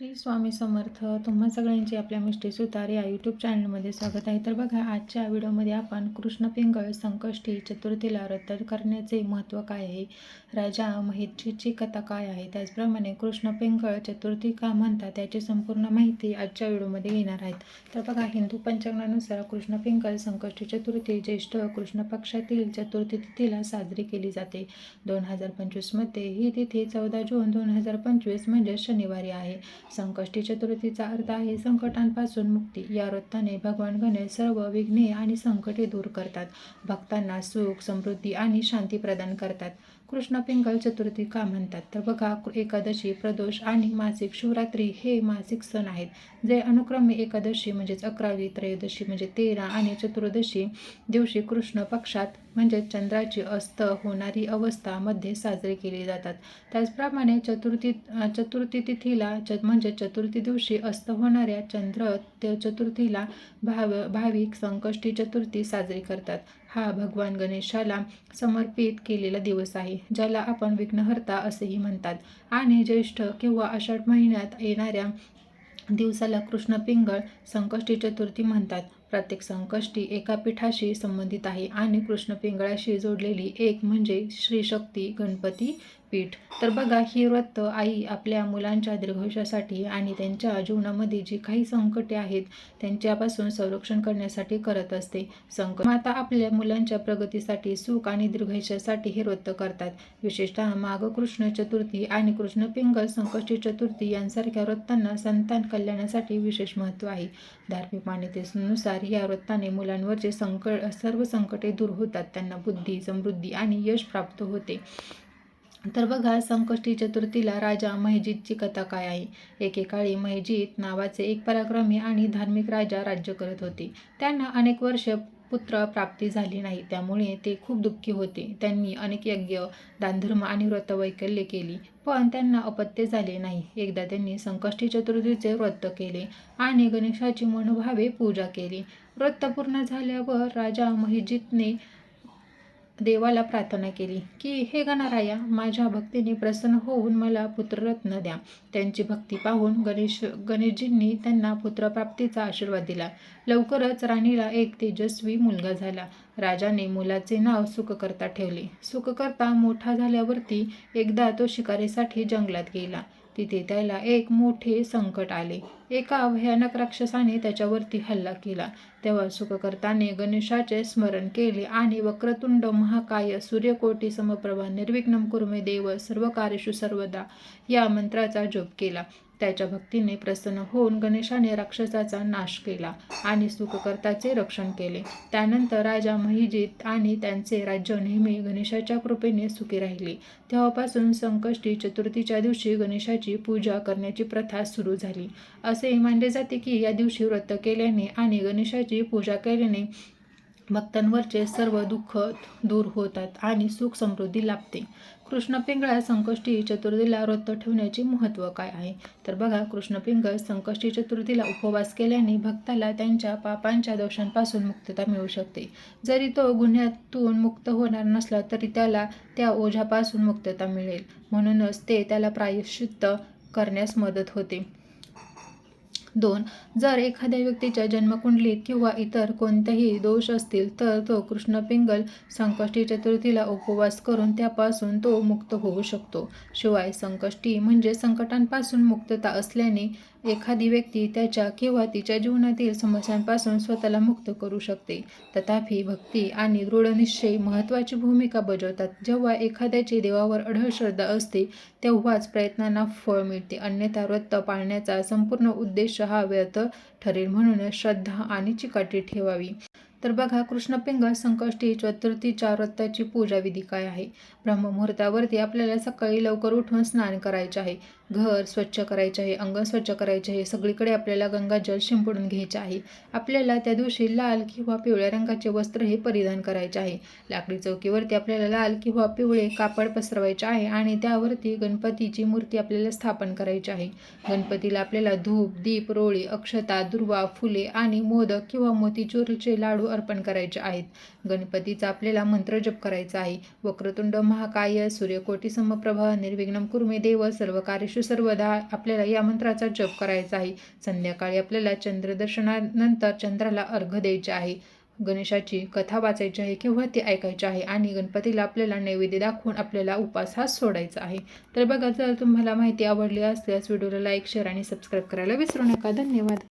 श्री स्वामी समर्थ. तुम्हा सगळ्यांचे आपल्या मिष्टी सुतार या यूट्यूब चॅनलमध्ये स्वागत आहे. तर बघा आजच्या व्हिडिओमध्ये आपण कृष्ण पिंगळ संकष्टी चतुर्थीला रद्द करण्याचे महत्त्व काय आहे? राजा महिषीची कथा काय आहे? त्याचप्रमाणे कृष्ण पिंगळ चतुर्थी का म्हणतात त्याची संपूर्ण माहिती आजच्या व्हिडिओमध्ये घेणार आहेत तर बघा हिंदू पंचांगानुसार कृष्ण पिंगळ संकष्टी चतुर्थी ज्येष्ठ कृष्ण पक्षातील चतुर्थी तिथीला साजरी केली जाते. दोन हजार पंचवीसमध्ये ही तिथी चौदा जून दोन हजार पंचवीस म्हणजे शनिवारी आहे. संकष्टी चतुर्थीचा अर्थ आहे संकटांपासून मुक्ती. या वृत्ताने भगवान गणेश सर्व विघ्ने आणि संकटे दूर करतात. भक्तांना सुख समृद्धी आणि शांती प्रदान करतात. कृष्ण पिंगल चतुर्थी का म्हणतात? तर बघा एकादशी प्रदोष आणि मासिक शिवरात्री हे मासिक सण आहेत जे अनुक्रमे एकादशी म्हणजेच अकरावी त्रयोदशी म्हणजे तेरा आणि चतुर्दशी दिवशी कृष्ण पक्षात म्हणजे चंद्राची अस्त होणारी अवस्था मध्ये साजरे केले जातात. त्याचप्रमाणे चतुर्थी चतुर्थी तिथीला च म्हणजे चतुर्थी दिवशी अस्त होणाऱ्या चंद्र ते चतुर्थीला भाव भाविक संकष्टी चतुर्थी साजरी करतात. हा भगवान गणेशाला समर्पित केलेला दिवस आहे ज्याला आपण विघ्नहर्ता असेही म्हणतात. आणि ज्येष्ठ किंवा आषाढ महिन्यात येणाऱ्या दिवसाला कृष्ण पिंगळ संकष्टी चतुर्थी म्हणतात. प्रत्येक संकष्टी एका पीठाशी संबंधित आहे आणि कृष्ण पिंगळाशी जोडलेली एक म्हणजे श्रीशक्ती गणपती पीठ. तर बघा ही व्रत आई आपल्या मुलांच्या दीर्घायुष्यासाठी आणि त्यांच्या जीवनामध्ये जी काही संकटे आहेत त्यांच्यापासून संरक्षण करण्यासाठी करत असते. संकट माता आपल्या मुलांच्या प्रगतीसाठी सुख आणि दीर्घायुष्यासाठी हे व्रत करतात. विशेषतः माघ कृष्ण चतुर्थी आणि कृष्ण पिंगल संकष्टी चतुर्थी यांसारख्या व्रतांना संतान कल्याणासाठी विशेष महत्त्व आहे. धार्मिक मान्यतेनुसार या व्रताने मुलांवरचे संकट सर्व संकटे दूर होतात त्यांना बुद्धी समृद्धी आणि यश प्राप्त होते. तर बघा संकष्टी चतुर्थीला राजा महिजीतची कथा काय आहे? एकेकाळी महिजीत नावाचे एक पराक्रमी आणि धार्मिक राजा राज्य करत होते. त्यांना अनेक वर्ष पुत्र प्राप्ती झाली नाही त्यामुळे ते खूप दुःखी होते. त्यांनी अनेक यज्ञ दानधर्म आणि व्रत वैकल्य केली पण त्यांना अपत्य झाले नाही. एकदा त्यांनी संकष्टी चतुर्थीचे व्रत केले आणि गणेशाची मनोभावे पूजा केली. व्रत पूर्ण झाल्यावर राजा महिजितने देवाला प्रार्थना केली की हे गणराया माझ्या भक्तीने प्रसन्न होऊन मला पुत्ररत्न द्या. त्यांची भक्ती पाहून गणेश गणेशजींनी त्यांना पुत्रप्राप्तीचा आशीर्वाद दिला. लवकरच राणीला एक तेजस्वी मुलगा झाला. राजाने मुलाचे नाव सुखकर्ता ठेवले. सुखकर्ता मोठा झाल्यावरती एकदा तो शिकारीसाठी जंगलात गेला. तिथे त्याला एक मोठे संकट आले. एका भयानक राक्षसाने त्याच्यावरती हल्ला केला. तेव्हा सुखकर्ताने गणेशाचे स्मरण केले आणि वक्रतुंड महाकाय सूर्यकोटी समप्रभा निर्विघ्नम कुर्मे देव सर्व कार्यशु सर्वदा या मंत्राचा जप केला. त्याच्या भक्तीने प्रसन्न होऊन गणेशाने राक्षसाचा नाश केला आणि सुखकर्ताचे रक्षण केले. त्यानंतर राजा महिजीत आणि त्यांचे राज्य नेहमी गणेशाच्या कृपेने सुखी राहिले. तेव्हापासून संकष्टी चतुर्थीच्या दिवशी गणेशाची पूजा करण्याची प्रथा सुरू झाली. असे मानले जाते की या दिवशी व्रत केल्याने आणि गणेशाची पूजा केल्याने भक्तांवरचे सर्व दुःख दूर होतात आणि सुख समृद्धी लाभते. कृष्णपिंगळा संकष्टी चतुर्थीला व्रत ठेवण्याचे महत्त्व काय आहे? तर बघा कृष्णपिंगळ संकष्टी चतुर्थीला उपवास केल्याने भक्ताला त्यांच्या पापांच्या दोषांपासून मुक्तता मिळू शकते. जरी तो गुन्ह्यातून मुक्त होणार नसला तरी त्याला त्या ओझ्यापासून मुक्तता मिळेल. म्हणूनच ते त्याला प्रायश्चित्त करण्यास मदत होते. दोन जर एखाद्या व्यक्तीच्या जन्मकुंडलीत किंवा इतर कोणतेही दोष असतील तर तो कृष्ण पिंगल संकष्टी चतुर्थीला उपवास करून त्यापासून तो मुक्त होऊ शकतो. शिवाय संकष्टी म्हणजे संकटांपासून मुक्तता असल्याने एखादी व्यक्ती त्याच्या किंवा तिच्या जीवनातील समस्यांपासून स्वतःला मुक्त करू शकते. तथापि भक्ती आणि दृढनिश्चय महत्त्वाची भूमिका बजावतात. जेव्हा एखाद्याची देवावर अढळ श्रद्धा असते तेव्हाच प्रयत्नांना फळ मिळते. अन्यथा व्रत पाळण्याचा संपूर्ण उद्देश हा व्यर्थ ठरेल म्हणून श्रद्धा आणि चिकाटी ठेवावी. तर बघा कृष्णपिंग संकष्टी चतुर्थीच्या व्रताची पूजा विधी काय आहे? ब्रह्ममुहूर्तावरती आपल्याला सकाळी लवकर उठून स्नान करायचे आहे. घर स्वच्छ करायचे आहे अंगण स्वच्छ करायचे आहे सगळीकडे आपल्याला गंगाजल शिंपडून घ्यायचे आहे. आपल्याला त्या दिवशी लाल किंवा पिवळ्या रंगाचे वस्त्र हे परिधान करायचे आहे. लाकडी चौकीवरती आपल्याला लाल किंवा पिवळे कापड पसरवायचे आहे आणि त्यावरती गणपतीची मूर्ती आपल्याला स्थापन करायची आहे. गणपतीला आपल्याला धूप दीप रोळी अक्षता दुर्वा फुले आणि मोदक किंवा मोतीचूरचे लाडू अर्पण करायचे आहेत. गणपतीचा आपल्याला मंत्र जप करायचा आहे. वक्रतुंड महाकाय सूर्यकोटी समप्रभ निर्विघ्नम कुर्मे देव सर्व कार्यशु सर्वदा आपल्याला या मंत्राचा जप करायचा आहे. संध्याकाळी आपल्याला चंद्रदर्शनानंतर चंद्राला अर्घ द्यायचे आहे. गणेशाची कथा वाचायची आहे किंवा ती ऐकायची आहे आणि गणपतीला आपल्याला नैवेद्य दाखवून आपल्याला उपास हा सोडायचा आहे. तर बघा जर तुम्हाला माहिती आवडली असल्यास व्हिडिओला लाईक शेअर आणि सबस्क्राईब करायला विसरू नका. धन्यवाद.